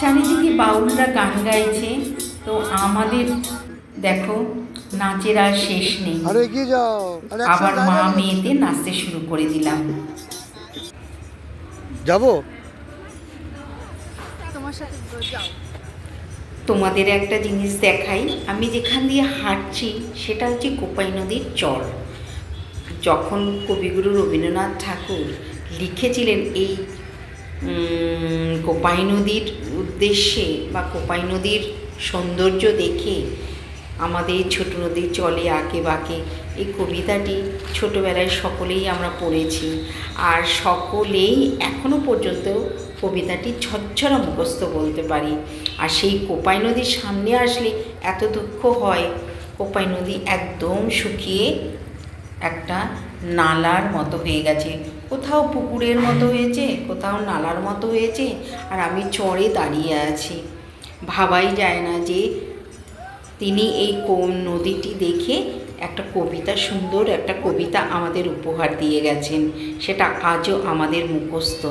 চারিদিকে বাউলরা গান গাইছে। তো আমাদের দেখো নাচের আর শেষ নেই। আবার মা মেয়েতে নাচতে শুরু করে দিলাম। যাব? তোমার সাথে যাও। তোমাদের একটা জিনিস দেখাই। আমি যেখান দিয়ে হাঁটছি সেটা হচ্ছে কোপাই নদীর চর যখন কবিগুরু রবীন্দ্রনাথ ঠাকুর লিখেছিলেন এই কোপাই নদীর উদ্দেশ্যে বা কোপাই নদীর সৌন্দর্য দেখে আমাদের ছোট নদীর চলে আঁকে বাঁকে। এই কবিতাটি ছোটোবেলায় সকলেই আমরা পড়েছি আর সকলেই এখনও পর্যন্ত কবিতাটি ছচ্ছরা মুখস্থ বলতে পারি। আর সেই কোপাই নদীর সামনে আসলে এত দুঃখ হয়, কোপাই নদী একদম শুকিয়ে একটা নালার মতো হয়ে গেছে। কোথাও পুকুরের মতো হয়েছে, কোথাও নালার মতো হয়েছে, আর আমি চড়ে দাঁড়িয়ে আছি। ভাবাই যায় না যে তিনি এই নদীটি দেখে একটা কবিতা, সুন্দর একটা কবিতা আমাদের উপহার দিয়ে গেছেন। সেটা আজও আমাদের মুখস্থ।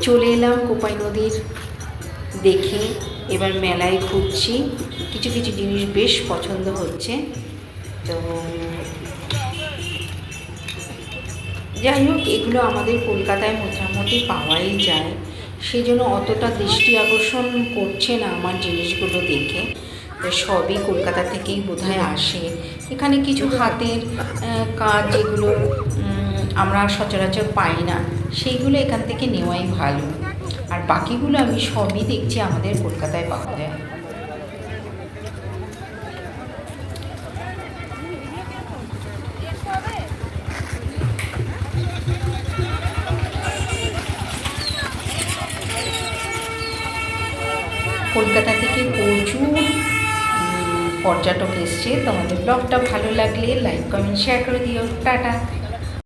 চলে এলাম কোপাই নদীর দেখে। এবার মেলায় ঘুরছি। কিছু কিছু জিনিস বেশ পছন্দ হচ্ছে। তো যাই হোক এগুলো আমাদের কলকাতায় মোটামুটি পাওয়াই যায়। সেই জন্য অতটা দৃষ্টি আকর্ষণ করছে না আমার জিনিসগুলো দেখে। সবই কলকাতা থেকেই বোধহয় আসে। এখানে কিছু হাতের কাজ উম, আমরা সচরাচর পাই না সেইগুলো এখান থেকে নেওয়াই ভালো। আর বাকিগুলো আমি সবই দেখছি আমাদের কলকাতায় পাওয়া যায়। কলকাতা থেকে প্রচুর পর্যটক এসছে। তোমাদের ব্লগটা ভালো লাগলে লাইক কমেন্ট শেয়ার করে দিও। টাটা।